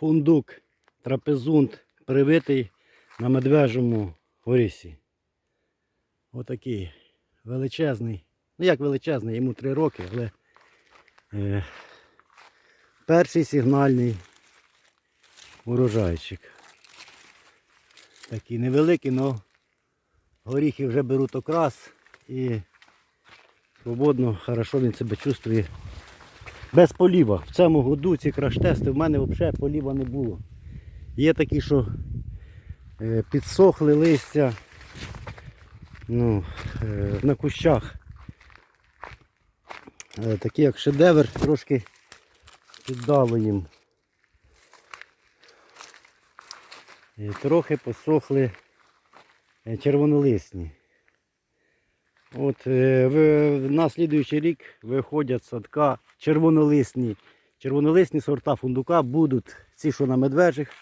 фундук, трапезунт привитий на медвежому горісі. Отакий величезний. Ну як величезний, йому 3 роки, але е, перший сигнальний урожайчик. Такий невеликий, але горіхи вже беруть окрас і свободно, хорошо він себе чувствує без поліва. В цьому году ці краш-тести в мене взагалі поліва не було. Є такі, що е, підсохли листя ну, е, на кущах. Е, такі як шедевр, трошки піддало їм. Трохи посохли червонолисні. От е, в, на слідуючий рік виходять садка червонолисні. Червонолисні сорта фундука будуть, ці, що на медвежих,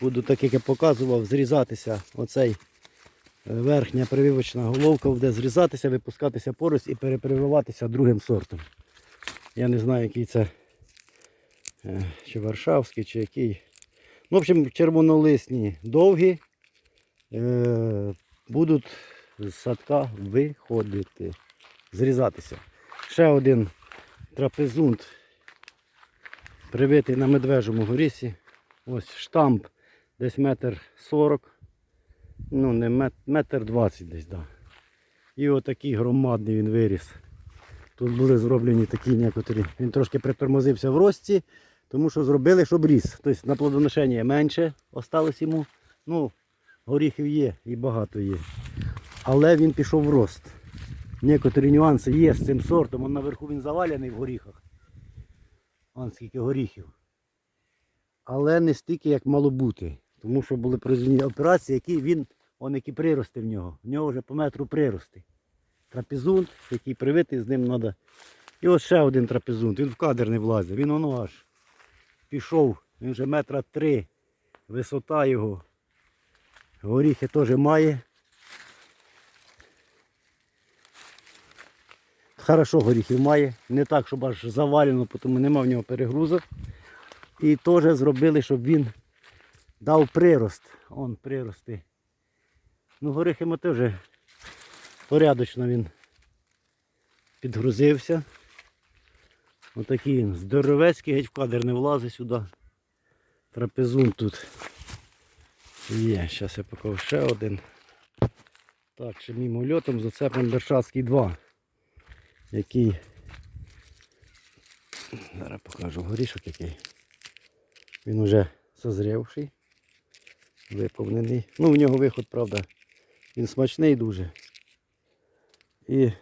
будуть, так як я показував, зрізатися. Оцей е, верхня прививочна головка буде зрізатися, випускатися порость і перепрививатися другим сортом. Я не знаю, який це е, чи Варшавський, чи який. Ну, в общем, червонолисні довгі будуть з садка виходити, зрізатися. Ще один трапезунт привитий на медвежому горісі. Ось штамп десь метр сорок. Ну, не мет- метр двадцять десь, да. І отакий громадний він виріс. Тут були зроблені такі некоторі. Він трошки притормозився в рості, тому що зробили, щоб ріс. Тобто на плодоношення менше осталось йому. Ну, горіхів є і багато є. Але він пішов в рост. Некоторі нюанси є з цим сортом. Он наверху він завалений в горіхах. Вон скільки горіхів. Але не стільки, як мало бути. Тому що були проведені операції, які він, он які прирости в нього. В нього вже по метру прирости. Трапезунт, який привитий, з ним треба. І ось ще один трапезунт. Він в кадр не влазить. Він воно аж пішов. Він вже метра три. Висота його. Горіхи теж має. Хорошо горіхів має. Не так, щоб аж завалено, тому нема в нього перегрузок. І теж зробили, щоб він дав прирост. Он прирости. Ну, горіхами теж порядочно він підгрузився. Отакий він здоровецький, геть в кадр не влазить сюди. Трапезун тут є. Зараз я покажу ще один. Так, ще мимо льотом зацепимо Бершацький 2 який. Зараз покажу горішок який. Він уже созрівший, виповнений. Ну, в нього виход, правда, він смачний дуже. І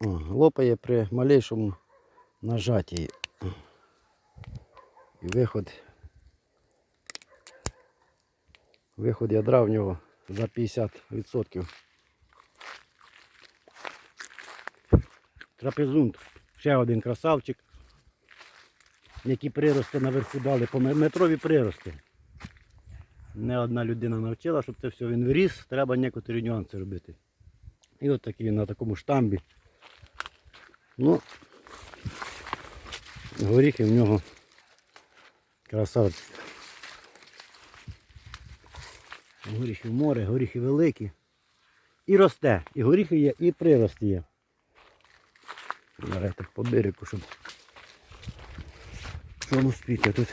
О, лопає при малейшому нажатті. І виход. Виход ядра в нього за 50%. Трапезунт. Ще один красавчик. Які прирости наверху дали, метрові прирости. Не одна людина навчила, щоб це все він виріс, треба некоторі нюанси робити. І от такий на такому штамбі. Ну, горіхи в нього красавчик. Горіхів море, горіхи великі. І росте. І горіхи є, і прирост є. Зараз так по берегу, щоб щоб успіти тут.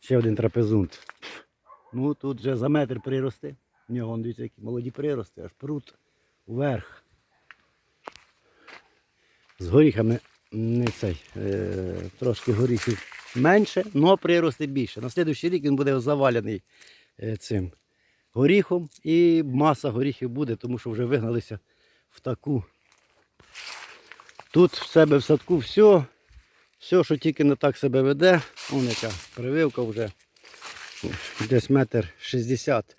Ще один трапезунт. Ну тут вже за метр прирости. В нього дивіться, які молоді прирости, аж прут вверх. З горіхами не цей, е, трошки горіхів менше, але прирости більше. На слідуючий рік він буде завалений е, цим горіхом і маса горіхів буде, тому що вже вигналися в таку. Тут в себе в садку все, все, що тільки не так себе веде, вон яка прививка вже десь метр шістдесят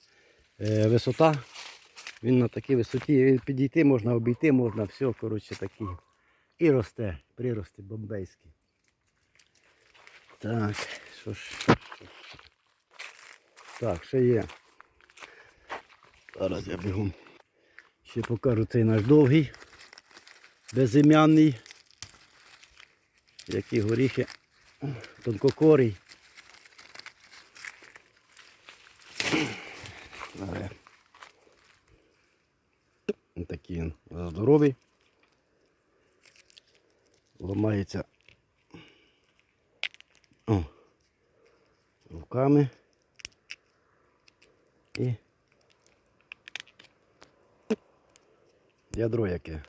е, висота. Він на такій висоті підійти можна, обійти можна, все, коротше, такий. І росте, прирости бомбейські. Так, що ж. Так, ще є. Зараз я бігу. Ще покажу цей наш довгий, безім'яний, які горіхи, тонкокорий. Ось такий він здоровий. О. Руками. І. Ядро яке.